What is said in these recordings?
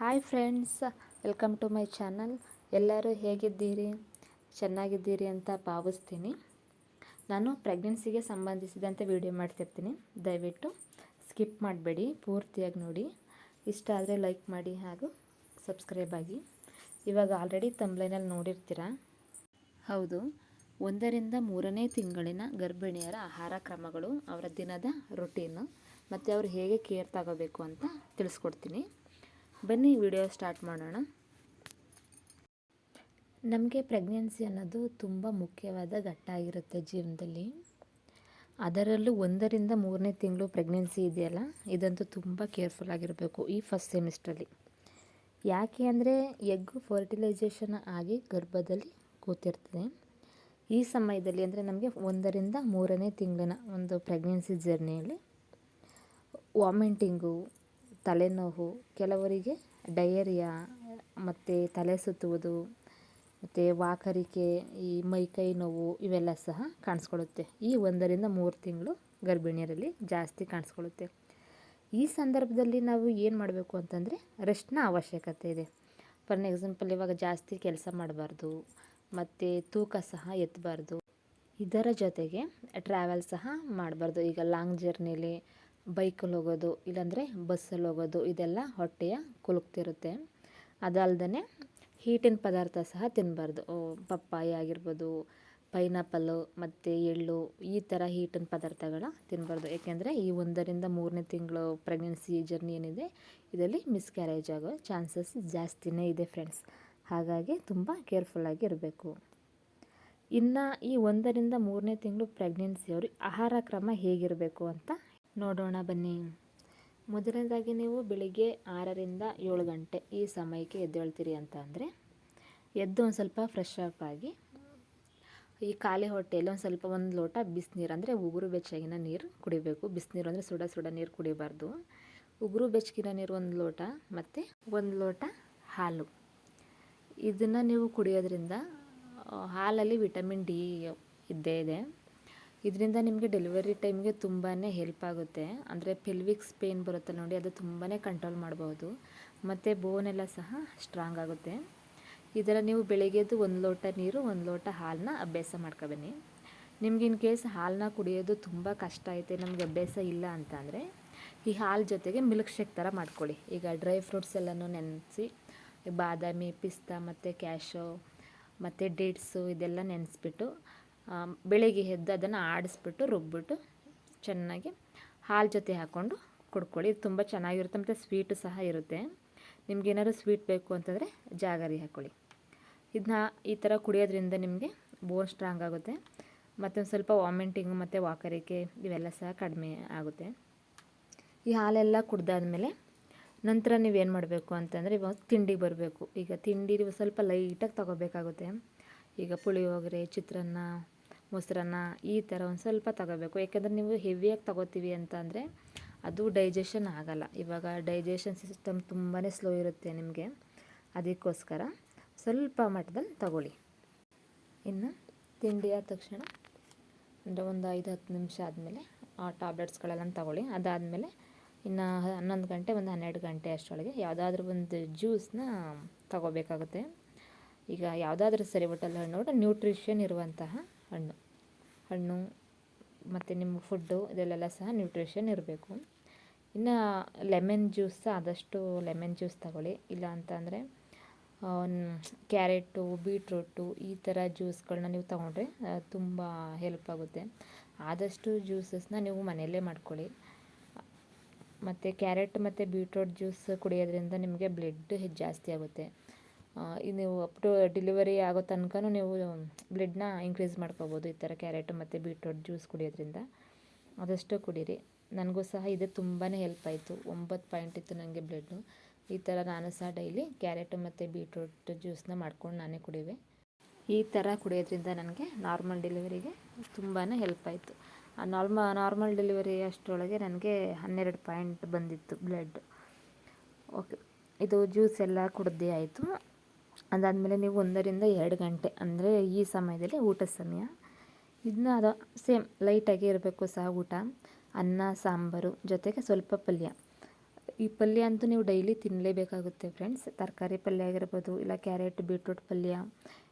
Hi friends, welcome to my channel. ಎಲ್ಲರೂ ಹೇಗಿದ್ದೀರಿ? ಚೆನ್ನಾಗಿದ್ದೀರಿ ಅಂತ ಭಾವಿಸ್ತೀನಿ. ನಾನು ಪ್ರೆಗ್ನೆನ್ಸಿಗೆ ಸಂಬಂಧಿಸಿದಂತೆ ವಿಡಿಯೋ ಮಾಡ್ತಿರ್ತೀನಿ. ದಯವಿಟ್ಟು ಸ್ಕಿಪ್ ಮಾಡಬೇಡಿ, ಪೂರ್ತಿಯಾಗಿ ನೋಡಿ. ಇಷ್ಟ ಆದರೆ ಲೈಕ್ ಮಾಡಿ ಹಾಗೂ ಸಬ್ಸ್ಕ್ರೈಬ್ ಆಗಿ. ಇವಾಗ ಆಲ್ರೆಡಿ ತಂಬ್ಲೈನಲ್ಲಿ ನೋಡಿರ್ತೀರಾ? ಹೌದು. ಒಂದರಿಂದ ಮೂರನೇ ತಿಂಗಳಿನ ಗರ್ಭಿಣಿಯರ ಆಹಾರ ಕ್ರಮಗಳು, ಅವರ ದಿನದ ರೊಟೀನು ಮತ್ತು ಅವರು ಹೇಗೆ ಕೇರ್ ತಗೋಬೇಕು ಅಂತ ತಿಳಿಸ್ಕೊಡ್ತೀನಿ. ಬನ್ನಿ ವಿಡಿಯೋ ಸ್ಟಾರ್ಟ್ ಮಾಡೋಣ. ನಮಗೆ ಪ್ರೆಗ್ನೆನ್ಸಿ ಅನ್ನೋದು ತುಂಬ ಮುಖ್ಯವಾದ ಘಟ್ಟ ಆಗಿರುತ್ತೆ ಜೀವನದಲ್ಲಿ. ಅದರಲ್ಲೂ ಒಂದರಿಂದ ಮೂರನೇ ತಿಂಗಳು ಪ್ರೆಗ್ನೆನ್ಸಿ ಇದೆಯಲ್ಲ, ಇದಂತೂ ತುಂಬ ಕೇರ್ಫುಲ್ ಆಗಿರಬೇಕು ಈ ಫಸ್ಟ್ ಸೆಮಿಸ್ಟ್ರಲ್ಲಿ ಯಾಕೆ ಅಂದರೆ ಎಗ್ಗು ಫರ್ಟಿಲೈಸೇಷನ್ ಆಗಿ ಗರ್ಭದಲ್ಲಿ ಕೂತಿರ್ತದೆ. ಈ ಸಮಯದಲ್ಲಿ ಅಂದರೆ ನಮಗೆ ಒಂದರಿಂದ ಮೂರನೇ ತಿಂಗಳಿನ ಒಂದು ಪ್ರೆಗ್ನೆನ್ಸಿ ಜರ್ನಿಯಲ್ಲಿ ವಾಮಿಂಟಿಂಗು ತಲೆನೋವು, ಕೆಲವರಿಗೆ ಡಯರಿಯಾ, ಮತ್ತು ತಲೆ ಸುತ್ತುವುದು, ಮತ್ತು ವಾಕರಿಕೆ, ಈ ಮೈಕೈ ನೋವು ಇವೆಲ್ಲ ಸಹ ಕಾಣಿಸ್ಕೊಳ್ಳುತ್ತೆ. ಈ ಒಂದರಿಂದ ಮೂರು ತಿಂಗಳು ಗರ್ಭಿಣಿಯರಲ್ಲಿ ಜಾಸ್ತಿ ಕಾಣಿಸ್ಕೊಳ್ಳುತ್ತೆ. ಈ ಸಂದರ್ಭದಲ್ಲಿ ನಾವು ಏನು ಮಾಡಬೇಕು ಅಂತಂದರೆ ರೆಸ್ಟ್ನ ಅವಶ್ಯಕತೆ ಇದೆ. ಫಾರ್ ಎಕ್ಸಾಂಪಲ್, ಇವಾಗ ಜಾಸ್ತಿ ಕೆಲಸ ಮಾಡಬಾರ್ದು, ಮತ್ತು ತೂಕ ಸಹ ಎತ್ತಬಾರ್ದು ಇದರ ಜೊತೆಗೆ ಟ್ರಾವೆಲ್ ಸಹ ಮಾಡಬಾರ್ದು. ಈಗ ಲಾಂಗ್ ಜರ್ನಿಲಿ ಬೈಕಲ್ಲಿ ಹೋಗೋದು, ಇಲ್ಲಾಂದರೆ ಬಸ್ಸಲ್ಲಿ ಹೋಗೋದು, ಇದೆಲ್ಲ ಹೊಟ್ಟೆಯ ಕುಲುಕ್ತಿರುತ್ತೆ. ಅದಲ್ಲದೆ ಹೀಟಿನ ಪದಾರ್ಥ ಸಹ ತಿನ್ನಬಾರ್ದು ಪಪ್ಪಾಯಿ ಆಗಿರ್ಬೋದು, ಪೈನಾಪಲ್ಲು, ಮತ್ತು ಎಳ್ಳು, ಈ ಥರ ಹೀಟಿನ ಪದಾರ್ಥಗಳ ತಿನ್ನಬಾರ್ದು ಏಕೆಂದರೆ ಈ ಒಂದರಿಂದ ಮೂರನೇ ತಿಂಗಳು ಪ್ರೆಗ್ನೆನ್ಸಿ ಜರ್ನಿ ಏನಿದೆ, ಇದರಲ್ಲಿ ಮಿಸ್ಕ್ಯಾರೇಜ್ ಆಗೋ ಚಾನ್ಸಸ್ ಜಾಸ್ತಿನೇ ಇದೆ ಫ್ರೆಂಡ್ಸ್. ಹಾಗಾಗಿ ತುಂಬ ಕೇರ್ಫುಲ್ಲಾಗಿ ಇರಬೇಕು. ಇನ್ನು ಈ ಒಂದರಿಂದ ಮೂರನೇ ತಿಂಗಳು ಪ್ರೆಗ್ನೆನ್ಸಿಯವರು ಆಹಾರ ಕ್ರಮ ಹೇಗಿರಬೇಕು ಅಂತ ನೋಡೋಣ ಬನ್ನಿ. ಮೊದಲನೇದಾಗಿ ನೀವು ಬೆಳಿಗ್ಗೆ ಆರರಿಂದ ಏಳು ಗಂಟೆ ಈ ಸಮಯಕ್ಕೆ ಎದ್ದೇಳ್ತೀರಿ ಅಂತ ಅಂದರೆ, ಎದ್ದು ಒಂದು ಸ್ವಲ್ಪ ಫ್ರೆಶ್ ಅಪ್ ಆಗಿ, ಈ ಖಾಲಿ ಹೊಟ್ಟೆಯಲ್ಲಿ ಒಂದು ಸ್ವಲ್ಪ ಒಂದು ಲೋಟ ಬಿಸಿನೀರು ಅಂದರೆ ಉಗುರು ಬೆಚ್ಚಗಿನ ನೀರು ಕುಡಿಬೇಕು. ಬಿಸಿನೀರು ಅಂದರೆ ಸುಡ ಸುಡ ನೀರು ಕುಡಿಬಾರ್ದು. ಉಗುರು ಬೆಚ್ಚಗಿನ ನೀರು ಒಂದು ಲೋಟ ಮತ್ತು ಒಂದು ಲೋಟ ಹಾಲು. ಇದನ್ನು ನೀವು ಕುಡಿಯೋದ್ರಿಂದ ಹಾಲಲ್ಲಿ ವಿಟಮಿನ್ ಡಿ ಇದ್ದೇ ಇದೆ. ಇದರಿಂದ ನಿಮಗೆ ಡೆಲಿವರಿ ಟೈಮ್ಗೆ ತುಂಬಾ ಹೆಲ್ಪ್ ಆಗುತ್ತೆ. ಅಂದರೆ ಪೆಲ್ವಿಕ್ಸ್ ಪೇನ್ ಬರುತ್ತೆ ನೋಡಿ, ಅದು ತುಂಬಾ ಕಂಟ್ರೋಲ್ ಮಾಡ್ಬೋದು. ಮತ್ತು ಬೋನೆಲ್ಲ ಸಹ ಸ್ಟ್ರಾಂಗ್ ಆಗುತ್ತೆ. ಇದರ ನೀವು ಬೆಳಿಗ್ಗೆದ್ದು ಒಂದು ಲೋಟ ನೀರು, ಒಂದು ಲೋಟ ಹಾಲನ್ನ ಅಭ್ಯಾಸ ಮಾಡ್ಕೊಬನ್ನಿ. ನಿಮ್ಗೆ ಇನ್ ಕೇಸ್ ಹಾಲನ್ನ ಕುಡಿಯೋದು ತುಂಬ ಕಷ್ಟ ಐತೆ, ನಮಗೆ ಅಭ್ಯಾಸ ಇಲ್ಲ ಅಂತ ಅಂದರೆ, ಈ ಹಾಲು ಜೊತೆಗೆ ಮಿಲ್ಕ್ ಶೇಕ್ ಥರ ಮಾಡ್ಕೊಳ್ಳಿ. ಈಗ ಡ್ರೈ ಫ್ರೂಟ್ಸ್ ಎಲ್ಲನೂ ನೆನೆಸಿ, ಬಾದಾಮಿ, ಪಿಸ್ತಾ ಮತ್ತು ಕ್ಯಾಶೋ ಮತ್ತು ಡೇಟ್ಸು ಇದೆಲ್ಲ ನೆನೆಸ್ಬಿಟ್ಟು ಬೆಳಗ್ಗೆ ಎದ್ದು ಅದನ್ನು ಆಡಿಸ್ಬಿಟ್ಟು ರುಬ್ಬಿಟ್ಟು ಚೆನ್ನಾಗಿ ಹಾಲು ಜೊತೆ ಹಾಕ್ಕೊಂಡು ಕುಡ್ಕೊಳ್ಳಿ. ಇದು ತುಂಬ ಚೆನ್ನಾಗಿರುತ್ತೆ ಮತ್ತು ಸ್ವೀಟು ಸಹ ಇರುತ್ತೆ. ನಿಮ್ಗೇನಾದ್ರು ಸ್ವೀಟ್ ಬೇಕು ಅಂತಂದರೆ ಜಾಗರಿ ಹಾಕ್ಕೊಳ್ಳಿ ಇದನ್ನ ಈ ಥರ ಕುಡಿಯೋದ್ರಿಂದ ನಿಮಗೆ ಬೋನ್ ಸ್ಟ್ರಾಂಗ್ ಆಗುತ್ತೆ. ಮತ್ತು ಒಂದು ಸ್ವಲ್ಪ ವಾಮಿಂಟಿಂಗ್ ಮತ್ತು ವಾಕರಿಕೆ ಇವೆಲ್ಲ ಸಹ ಕಡಿಮೆ ಆಗುತ್ತೆ. ಈ ಹಾಲೆಲ್ಲ ಕುಡ್ದಾದ್ಮೇಲೆ ನಂತರ ನೀವೇನು ಮಾಡಬೇಕು ಅಂತಂದರೆ ಇವಾಗ ತಿಂಡಿಗೆ ಬರಬೇಕು. ಈಗ ತಿಂಡಿ ಸ್ವಲ್ಪ ಲೈಟಾಗಿ ತಗೋಬೇಕಾಗುತ್ತೆ. ಈಗ ಪುಳಿಯೋಗರೆ, ಚಿತ್ರಾನ್ನ ಮೊಸರನ್ನ ಈ ಥರ ಒಂದು ಸ್ವಲ್ಪ ತಗೋಬೇಕು. ಯಾಕೆಂದರೆ ನೀವು ಹೆವಿಯಾಗಿ ತಗೋತೀವಿ ಅಂತ ಅಂದರೆ ಅದು ಡೈಜೆಷನ್ ಆಗಲ್ಲ. ಇವಾಗ ಡೈಜೆಷನ್ ಸಿಸ್ಟಮ್ ತುಂಬಾ ಸ್ಲೋ ಇರುತ್ತೆ ನಿಮಗೆ. ಅದಕ್ಕೋಸ್ಕರ ಸ್ವಲ್ಪ ಮಟ್ಟದಲ್ಲಿ ತಗೊಳ್ಳಿ. ಇನ್ನು ತಿಂಡಿ ಆದ ತಕ್ಷಣ ಅಂದರೆ ಒಂದು ಐದು ಹತ್ತು ನಿಮಿಷ ಆದಮೇಲೆ ಆ ಟ್ಯಾಬ್ಲೆಟ್ಸ್ಗಳೆಲ್ಲ ತಗೊಳ್ಳಿ. ಅದಾದಮೇಲೆ ಇನ್ನು ಹನ್ನೊಂದು ಗಂಟೆ, ಒಂದು ಹನ್ನೆರಡು ಗಂಟೆ ಅಷ್ಟರೊಳಗೆ ಯಾವುದಾದ್ರೂ ಒಂದು ಜ್ಯೂಸನ್ನ ತಗೋಬೇಕಾಗುತ್ತೆ. ಈಗ ಯಾವುದಾದ್ರೂ ಸರಿ, ಒಟ್ಟಲ್ಲಿ ನೋಡಿ ನ್ಯೂಟ್ರಿಷನ್ ಇರುವಂತಹ ಹಣ್ಣು ಹಣ್ಣು ಮತ್ತು ನಿಮ್ಮ ಫುಡ್ಡು ಇದರಲ್ಲೆಲ್ಲ ಸಹ ನ್ಯೂಟ್ರಿಷನ್ ಇರಬೇಕು. ಇನ್ನು ಲೆಮನ್ ಜ್ಯೂಸ್ ಆದಷ್ಟು ಲೆಮನ್ ಜ್ಯೂಸ್ ತಗೊಳ್ಳಿ. ಇಲ್ಲ ಅಂತಂದರೆ ಕ್ಯಾರೆಟು ಬೀಟ್ರೂಟು ಈ ಥರ ಜ್ಯೂಸ್ಗಳನ್ನ ನೀವು ತೊಗೊಂಡ್ರೆ ತುಂಬ ಹೆಲ್ಪ್ ಆಗುತ್ತೆ. ಆದಷ್ಟು ಜ್ಯೂಸಸ್ನ ನೀವು ಮನೆಯಲ್ಲೇ ಮಾಡ್ಕೊಳ್ಳಿ. ಮತ್ತು ಕ್ಯಾರೆಟ್ ಮತ್ತು ಬೀಟ್ರೂಟ್ ಜ್ಯೂಸ್ ಕುಡಿಯೋದ್ರಿಂದ ನಿಮಗೆ ಬ್ಲಡ್ ಜಾಸ್ತಿ ಆಗುತ್ತೆ. ನೀವು ಅಪ್ ಟು ಡೆಲಿವರಿ ಆಗೋ ತನಕನೂ ನೀವು ಬ್ಲಡ್ನ ಇನ್ಕ್ರೀಸ್ ಮಾಡ್ಕೋಬೋದು ಈ ಥರ ಕ್ಯಾರೆಟು ಮತ್ತು ಬೀಟ್ರೂಟ್ ಜ್ಯೂಸ್ ಕುಡಿಯೋದ್ರಿಂದ. ಅದಷ್ಟು ಕುಡೀರಿ. ನನಗೂ ಸಹ ಇದು ತುಂಬಾ ಹೆಲ್ಪ್ ಆಯಿತು. ಒಂಬತ್ತು ಪಾಯಿಂಟ್ ಇತ್ತು ನನಗೆ ಬ್ಲಡ್ಡು ಈ ಥರ ನಾನು ಸಹ ಡೈಲಿ ಕ್ಯಾರೆಟು ಮತ್ತು ಬೀಟ್ರೂಟ್ ಜ್ಯೂಸನ್ನ ಮಾಡ್ಕೊಂಡು ನಾನೇ ಕುಡಿವೆ ಈ ಥರ ಕುಡಿಯೋದ್ರಿಂದ ನನಗೆ ನಾರ್ಮಲ್ ಡೆಲಿವರಿಗೆ ತುಂಬಾ ಹೆಲ್ಪ್ ಆಯಿತು. ನಾರ್ಮ ನಾರ್ಮಲ್ ಡೆಲಿವರಿ ಅಷ್ಟರೊಳಗೆ ನನಗೆ ಹನ್ನೆರಡು ಪಾಯಿಂಟ್ ಬಂದಿತ್ತು ಬ್ಲಡ್ ಓಕೆ ಇದು ಜ್ಯೂಸ್ ಎಲ್ಲ ಕುಡ್ದೇ ಆಯಿತು. ಅದಾದಮೇಲೆ ನೀವು ಒಂದರಿಂದ ಎರಡು ಗಂಟೆ, ಅಂದರೆ ಈ ಸಮಯದಲ್ಲಿ ಊಟದ ಸಮಯ. ಇದನ್ನ ಅದು, ಸೇಮ್ ಲೈಟಾಗಿ ಇರಬೇಕು ಸಹ ಊಟ. ಅನ್ನ, ಸಾಂಬಾರು, ಜೊತೆಗೆ ಸ್ವಲ್ಪ ಪಲ್ಯ. ಈ ಪಲ್ಯ ಅಂತೂ ನೀವು ಡೈಲಿ ತಿನ್ನಲೇಬೇಕಾಗುತ್ತೆ ಫ್ರೆಂಡ್ಸ್. ತರಕಾರಿ ಪಲ್ಯ ಆಗಿರ್ಬೋದು, ಇಲ್ಲ ಕ್ಯಾರೆಟ್, ಬೀಟ್ರೂಟ್ ಪಲ್ಯ,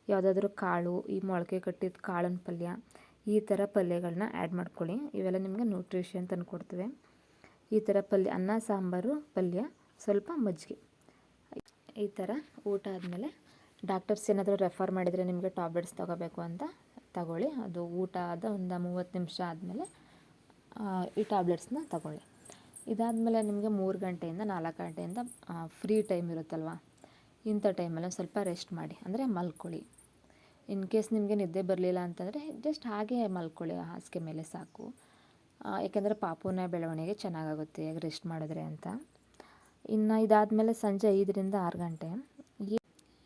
ಯಾವುದಾದ್ರೂ ಕಾಳು, ಈ ಮೊಳಕೆ ಕಟ್ಟಿದ ಕಾಳಿನ ಪಲ್ಯ, ಈ ಥರ ಪಲ್ಯಗಳನ್ನ ಆ್ಯಡ್ ಮಾಡ್ಕೊಳ್ಳಿ. ಇವೆಲ್ಲ ನಿಮಗೆ ನ್ಯೂಟ್ರಿಷನ್ ತಂದು ಕೊಡ್ತವೆ. ಈ ಥರ ಪಲ್ಯ, ಅನ್ನ, ಸಾಂಬಾರು, ಪಲ್ಯ, ಸ್ವಲ್ಪ ಮಜ್ಜಿಗೆ. ಈ ಥರ ಊಟ ಆದಮೇಲೆ ಡಾಕ್ಟರ್ಸ್ ಏನಾದರೂ ರೆಫರ್ ಮಾಡಿದರೆ ನಿಮಗೆ ಟ್ಯಾಬ್ಲೆಟ್ಸ್ ತೊಗೋಬೇಕು ಅಂತ ತಗೊಳ್ಳಿ. ಅದು ಊಟ ಆದ ಒಂದು ಮೂವತ್ತು ನಿಮಿಷ ಆದಮೇಲೆ ಈ ಟ್ಯಾಬ್ಲೆಟ್ಸ್ನ ತಗೊಳ್ಳಿ. ಇದಾದಮೇಲೆ ನಿಮಗೆ ಮೂರು ಗಂಟೆಯಿಂದ ನಾಲ್ಕು ಗಂಟೆಯಿಂದ ಫ್ರೀ ಟೈಮ್ ಇರುತ್ತಲ್ವ? ಇಂಥ ಟೈಮಲ್ಲಿ ಸ್ವಲ್ಪ ರೆಸ್ಟ್ ಮಾಡಿ. ಅಂದರೆ ಮಲ್ಕೊಳ್ಳಿ. ಇನ್ ಕೇಸ್ ನಿಮಗೆ ನಿದ್ದೆ ಬರಲಿಲ್ಲ ಅಂತಂದರೆ ಜಸ್ಟ್ ಹಾಗೆ ಮಲ್ಕೊಳ್ಳಿ. ಹಾಸಿಗೆ ಮೇಲೆ ಸಾಕು. ಯಾಕೆಂದರೆ ಪಾಪುನ ಬೆಳವಣಿಗೆ ಚೆನ್ನಾಗಾಗುತ್ತೆ. ರೆಸ್ಟ್ ಮಾಡಿದ್ರೆ ಅಂತ. ಇನ್ನು ಇದಾದಮೇಲೆ ಸಂಜೆ ಐದರಿಂದ ಆರು ಗಂಟೆ.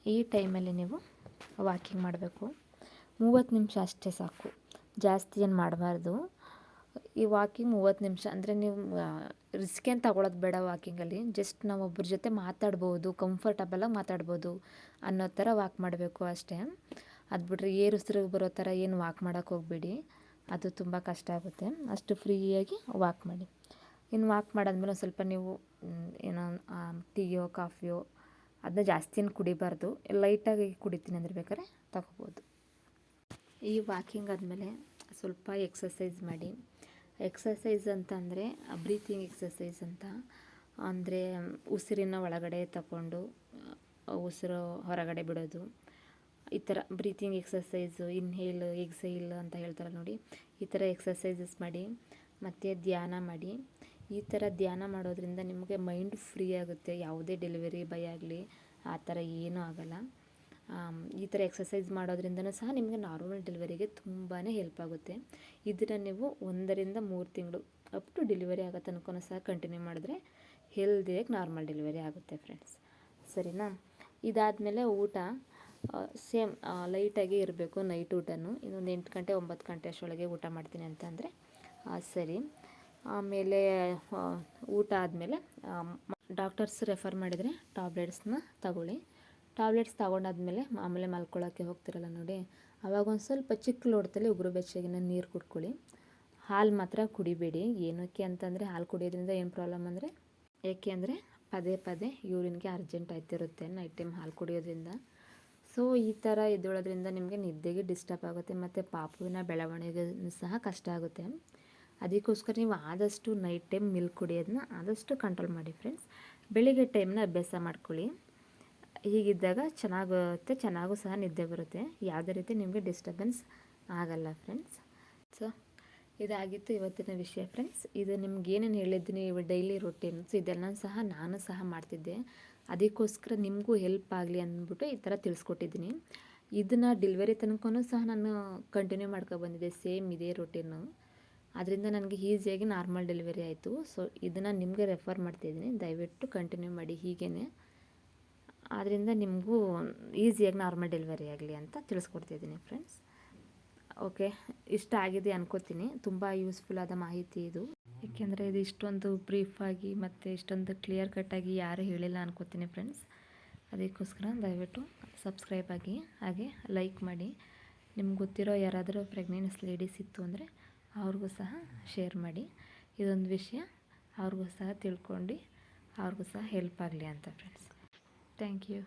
ಈ ಟೈಮಲ್ಲಿ ನೀವು ವಾಕಿಂಗ್ ಮಾಡಬೇಕು. ಮೂವತ್ತು ನಿಮಿಷ ಅಷ್ಟೇ ಸಾಕು. ಜಾಸ್ತಿ ಏನು ಮಾಡಬಾರ್ದು. ಈ ವಾಕಿಂಗ್ ಮೂವತ್ತು ನಿಮಿಷ ಅಂದರೆ ನೀವು ರಿಸ್ಕ್ ಏನು ತಗೊಳ್ಳೋದು ಬೇಡ ವಾಕಿಂಗಲ್ಲಿ. ಜಸ್ಟ್ ನಾವು ಒಬ್ಬರ ಜೊತೆ ಮಾತಾಡ್ಬೋದು ಕಂಫರ್ಟಬಲಾಗಿ ಮಾತಾಡ್ಬೋದು ಅನ್ನೋ ಥರ ವಾಕ್ ಮಾಡಬೇಕು ಅಷ್ಟೇ. ಅದು ಬಿಟ್ಟರೆ ಏರು ಉಸಿರು ಬರೋ ಥರ ಏನು ವಾಕ್ ಮಾಡೋಕ್ಕೆ ಹೋಗಬೇಡಿ. ಅದು ತುಂಬ ಕಷ್ಟ ಆಗುತ್ತೆ. ಅಷ್ಟು ಫ್ರೀಯಾಗಿ ವಾಕ್ ಮಾಡಿ. ಇನ್ನು ವಾಕ್ ಮಾಡಾದ್ಮೇಲೆ ಸ್ವಲ್ಪ ನೀವು ಏನೋ ಟೀಯೋ, ಕಾಫಿಯೋ ಅದನ್ನ ಜಾಸ್ತಿ ಏನು ಕುಡಿಬಾರ್ದು ಲೈಟಾಗಿ ಕುಡಿತೀನಿ ಅಂದ್ರೆ ಬೇಕಾದ್ರೆ ತಗೋಬೋದು. ಈ ವಾಕಿಂಗ್ ಆದಮೇಲೆ ಸ್ವಲ್ಪ ಎಕ್ಸಸೈಸ್ ಮಾಡಿ. ಎಕ್ಸಸೈಸ್ ಅಂತ ಅಂದರೆ ಬ್ರೀತಿಂಗ್ ಎಕ್ಸಸೈಸ್ ಅಂತ. ಅಂದರೆ ಉಸಿರಿನ ಒಳಗಡೆ ತಗೊಂಡು ಉಸಿರು ಹೊರಗಡೆ ಬಿಡೋದು. ಈ ಥರ ಬ್ರೀತಿಂಗ್ ಎಕ್ಸಸೈಸು ಇನ್ಹೇಲ್ ಎಕ್ಸೈಲ್ ಅಂತ ಹೇಳ್ತಾರೆ ನೋಡಿ. ಈ ಥರ ಎಕ್ಸಸೈಸಸ್ ಮಾಡಿ, ಮತ್ತು ಧ್ಯಾನ ಮಾಡಿ. ಈ ಥರ ಧ್ಯಾನ ಮಾಡೋದ್ರಿಂದ ನಿಮಗೆ ಮೈಂಡ್ ಫ್ರೀ ಆಗುತ್ತೆ, ಯಾವುದೇ ಡೆಲಿವರಿ ಬೈ ಆಗಲಿ, ಆ ಥರ ಏನೂ ಆಗೋಲ್ಲ. ಈ ಥರ ಎಕ್ಸಸೈಸ್ ಮಾಡೋದ್ರಿಂದ ಸಹ ನಿಮಗೆ ನಾರ್ಮಲ್ ಡೆಲಿವರಿಗೆ ತುಂಬಾ ಹೆಲ್ಪ್ ಆಗುತ್ತೆ. ಇದನ್ನು ನೀವು ಒಂದರಿಂದ ಮೂರು ತಿಂಗಳು, ಅಪ್ ಟು ಡೆಲಿವರಿ ಆಗೋ ತನಕ ಸಹ ಕಂಟಿನ್ಯೂ ಮಾಡಿದ್ರೆ ಹೆಲ್ದಿಯಾಗಿ ನಾರ್ಮಲ್ ಡೆಲಿವರಿ ಆಗುತ್ತೆ ಫ್ರೆಂಡ್ಸ್. ಸರಿನಾ? ಇದಾದಮೇಲೆ ಊಟ ಸೇಮ್ ಲೈಟಾಗಿ ಇರಬೇಕು ನೈಟ್ ಊಟನೂ. ಇನ್ನೊಂದು ಎಂಟು ಗಂಟೆ, ಒಂಬತ್ತು ಗಂಟೆ ಅಷ್ಟೊಳಗೆ ಊಟ ಮಾಡ್ತೀನಿ ಅಂತಂದರೆ ಸರಿ. ಆಮೇಲೆ ಊಟ ಆದಮೇಲೆ ಡಾಕ್ಟರ್ಸ್ ರೆಫರ್ ಮಾಡಿದರೆ ಟಾಬ್ಲೆಟ್ಸ್ನ ತಗೊಳ್ಳಿ. ಟ್ಯಾಬ್ಲೆಟ್ಸ್ ತಗೊಂಡಾದ್ಮೇಲೆ ಆಮೇಲೆ ಮಲ್ಕೊಳ್ಳೋಕ್ಕೆ ಹೋಗ್ತಿರಲ್ಲ ನೋಡಿ. ಅವಾಗ ಒಂದು ಸ್ವಲ್ಪ ಚಿಕ್ಕ ಲೋಟದಲ್ಲಿ ಉಗುರು ಬೆಚ್ಚಗಿನ ನೀರು ಕುಡ್ಕೊಳ್ಳಿ. ಹಾಲು ಮಾತ್ರ ಕುಡಿಬೇಡಿ. ಏನಕ್ಕೆ ಅಂತಂದರೆ ಹಾಲು ಕುಡಿಯೋದ್ರಿಂದ ಏನು ಪ್ರಾಬ್ಲಮ್ ಅಂದರೆ, ಏಕೆ ಅಂದರೆ ಪದೇ ಪದೇ ಯೂರಿನ್ಗೆ ಅರ್ಜೆಂಟ್ ಆಯ್ತಿರುತ್ತೆ ನೈಟ್ ಟೈಮ್ ಹಾಲು ಕುಡಿಯೋದ್ರಿಂದ. ಸೊ, ಈ ಥರ ಎದ್ದೇಳೋದ್ರಿಂದ ನಿಮಗೆ ನಿದ್ದೆಗೆ ಡಿಸ್ಟರ್ಬ್ ಆಗುತ್ತೆ, ಮತ್ತು ಪಾಪುವಿನ ಬೆಳವಣಿಗೆ ಸಹ ಕಷ್ಟ ಆಗುತ್ತೆ. ಅದಕ್ಕೋಸ್ಕರ ನೀವು ಆದಷ್ಟು ನೈಟ್ ಟೈಮ್ ಮಿಲ್ಕ್ ಕುಡಿಯೋದನ್ನ ಆದಷ್ಟು ಕಂಟ್ರೋಲ್ ಮಾಡಿ ಫ್ರೆಂಡ್ಸ್ ಬೆಳಿಗ್ಗೆ ಟೈಮ್ನ ಅಭ್ಯಾಸ ಮಾಡ್ಕೊಳ್ಳಿ. ಹೀಗಿದ್ದಾಗ ಚೆನ್ನಾಗುತ್ತೆ, ಚೆನ್ನಾಗೂ ಸಹ ನಿದ್ದೆ ಬರುತ್ತೆ. ಯಾವುದೇ ರೀತಿ ನಿಮಗೆ ಡಿಸ್ಟರ್ಬೆನ್ಸ್ ಆಗಲ್ಲ ಫ್ರೆಂಡ್ಸ್ ಸೊ ಇದಾಗಿತ್ತು ಇವತ್ತಿನ ವಿಷಯ ಫ್ರೆಂಡ್ಸ್ ಇದು ನಿಮ್ಗೆ ಏನೇನು ಹೇಳಿದ್ದೀನಿ ಡೈಲಿ ರೊಟೀನ್ಸ್ ಇದೆಲ್ಲ ಸಹ ನಾನು ಸಹ ಮಾಡ್ತಿದ್ದೆ. ಅದಕ್ಕೋಸ್ಕರ ನಿಮಗೂ ಹೆಲ್ಪ್ ಆಗಲಿ ಅಂದ್ಬಿಟ್ಟು ಈ ಥರ ತಿಳಿಸ್ಕೊಟ್ಟಿದ್ದೀನಿ. ಇದನ್ನು ಡೆಲಿವರಿ ತನಕನೂ ಸಹ ನಾನು ಕಂಟಿನ್ಯೂ ಮಾಡ್ಕೊಬಂದಿದ್ದೆ ಸೇಮ್ ಇದೇ ರೊಟೀನು ಅದರಿಂದ ನನಗೆ ಈಸಿಯಾಗಿ ನಾರ್ಮಲ್ ಡೆಲಿವರಿ ಆಯಿತು. ಸೊ, ಇದನ್ನು ನಿಮಗೆ ರೆಫರ್ ಮಾಡ್ತಿದ್ದೀನಿ ದಯವಿಟ್ಟು ಕಂಟಿನ್ಯೂ ಮಾಡಿ ಹೀಗೇ ಆದ್ದರಿಂದ ನಿಮಗೂ ಈಸಿಯಾಗಿ ನಾರ್ಮಲ್ ಡೆಲಿವರಿ ಆಗಲಿ ಅಂತ ತಿಳಿಸ್ಕೊಡ್ತಿದ್ದೀನಿ ಫ್ರೆಂಡ್ಸ್. ಓಕೆ, ಇಷ್ಟ ಆಗಿದೆ ಅನ್ಕೋತೀನಿ. ತುಂಬ ಯೂಸ್ಫುಲ್ ಆದ ಮಾಹಿತಿ ಇದು. ಏಕೆಂದರೆ ಇದು ಇಷ್ಟೊಂದು ಬ್ರೀಫಾಗಿ ಮತ್ತು ಇಷ್ಟೊಂದು ಕ್ಲಿಯರ್ ಕಟ್ಟಾಗಿ ಯಾರೂ ಹೇಳಿಲ್ಲ ಅನ್ಕೋತೀನಿ ಫ್ರೆಂಡ್ಸ್. ಅದಕ್ಕೋಸ್ಕರ ದಯವಿಟ್ಟು ಸಬ್ಸ್ಕ್ರೈಬ್ ಆಗಿ, ಹಾಗೆ ಲೈಕ್ ಮಾಡಿ. ನಿಮ್ಗೆ ಗೊತ್ತಿರೋ ಯಾರಾದರೂ ಪ್ರೆಗ್ನೆನ್ಸ್ ಲೇಡೀಸ್ ಇತ್ತು ಅಂದರೆ ಅವ್ರಿಗೂ ಸಹ ಶೇರ್ ಮಾಡಿ. ಇದೊಂದು ವಿಷಯ. ಅವ್ರಿಗೂ ಸಹ ತಿಳ್ಕೊಂಡು ಅವ್ರಿಗೂ ಸಹ ಹೆಲ್ಪ್ ಆಗಲಿ ಅಂತ ಫ್ರೆಂಡ್ಸ್ ಥ್ಯಾಂಕ್ ಯು